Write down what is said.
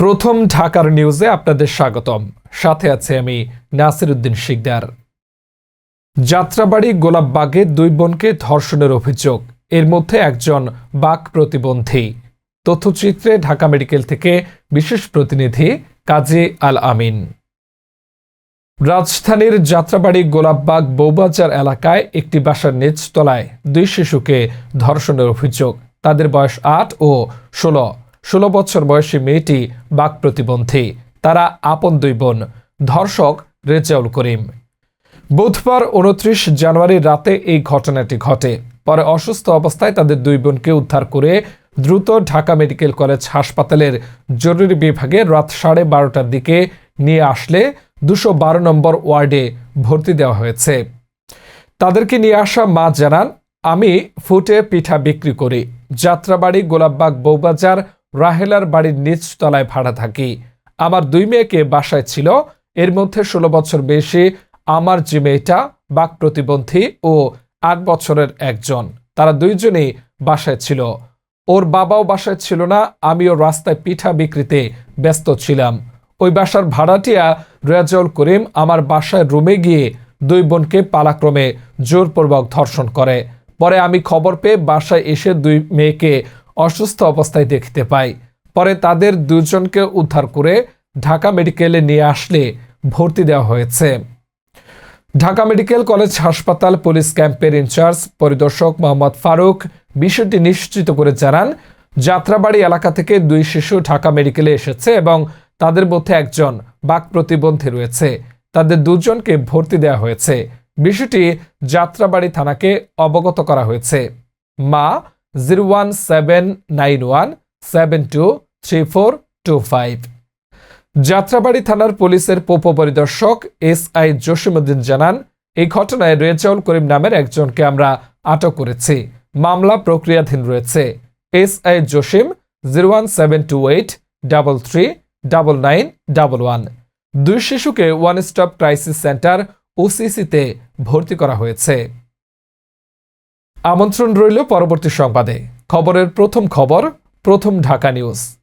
প্রথম ঢাকার নিউজে আপনাদের স্বাগতম। সাথে আছে আমি নাসির উদ্দিন শিকদার। যাত্রাবাড়ি গোলাপবাগে দুই বোনকে ধর্ষণের অভিযোগ। এর মধ্যে একজন বাক প্রতিবন্ধী। তথ্যচিত্রে ঢাকা মেডিকেল থেকে বিশেষ প্রতিনিধি কাজী আল আমিন। রাজধানীর যাত্রাবাড়ি গোলাপবাগ বৌবাজার এলাকায় একটি বাসার নিচতলায় দুই শিশুকে ধর্ষণের অভিযোগ। তাদের বয়স আট ও ষোলো। ষোলো বছর বয়সী মেয়েটি বাক প্রতিবন্ধী। তারা আপন দুই বোন, ধর্ষক রেজাউল করিম। বুধবার উনত্রিশ জানুয়ারি রাতে এই ঘটনাটি ঘটে। পরে অসুস্থ অবস্থায় তাদের দুই বোনকে উদ্ধার করে দ্রুত ঢাকা মেডিকেল কলেজ হাসপাতালের জরুরি বিভাগে রাত সাড়ে বারোটার দিকে নিয়ে আসলে দুশো বারো নম্বর ওয়ার্ডে ভর্তি দেওয়া হয়েছে। তাদেরকে নিয়ে আসা মা জানান, আমি ফুটে পিঠা বিক্রি করি। যাত্রাবাড়ি গোলাপবাগ বৌবাজার রাহেলার বাড়ির নিচ তলায় ভাড়া থাকি। আমার দুই মেয়েকে বাসায় ছিল। এর মধ্যে ষোলো বছর বেশি আমার যে মেয়েটা, বাক প্রতিবন্ধী ও আট বছরের একজন, তারা দুইজনেই বাসায় ছিল। ওর বাবাও বাসায় ছিল না, আমিও রাস্তায় পিঠা বিক্রিতে ব্যস্ত ছিলাম। ওই বাসার ভাড়াটিয়া রেজাউল করিম আমার বাসায় রুমে গিয়ে দুই বোনকে পালাক্রমে জোরপূর্বক ধর্ষণ করে। পরে আমি খবর পেয়ে বাসায় এসে দুই মেয়েকে অসুস্থ অবস্থায় দেখতে পাই পরে তাদের দুজনকে উদ্ধার করে ঢাকা মেডিকেলে নিয়ে আসলে ভর্তি দেওয়া হয়েছে। ঢাকা মেডিকেল কলেজ হাসপাতাল পুলিশ ক্যাম্পের ইনচার্জ পরিদর্শক মোহাম্মদ ফারুক বিষয়টি নিশ্চিত করে জানান, যাত্রাবাড়ি এলাকা থেকে দুই শিশু ঢাকা মেডিকেলে এসেছে এবং তাদের মধ্যে একজন বাক প্রতিবন্ধী রয়েছে। তাদের দুজনকে ভর্তি দেওয়া হয়েছে। বিষয়টি যাত্রাবাড়ি থানাকে অবগত করা হয়েছে। মা zero one seven nine one seven two three four two five. Jatrabari থানার পুলিশের উপপরিদর্শক এস আই জসিমুদ্দিন জানান, এই ঘটনায় রেজাউল করিম নামের একজনকে আমরা আটক করেছি। মামলা প্রক্রিয়াধীন রয়েছে। S I Jasim zero one seven two eight double three double nine double one. দুই শিশুকে ওয়ান স্টপ ক্রাইসিস সেন্টার ওসিসিতে ভর্তি করা হয়েছে। আমন্ত্রণ রইল পরবর্তী সংবাদে। খবরের প্রথম খবর প্রথম ঢাকা নিউজ।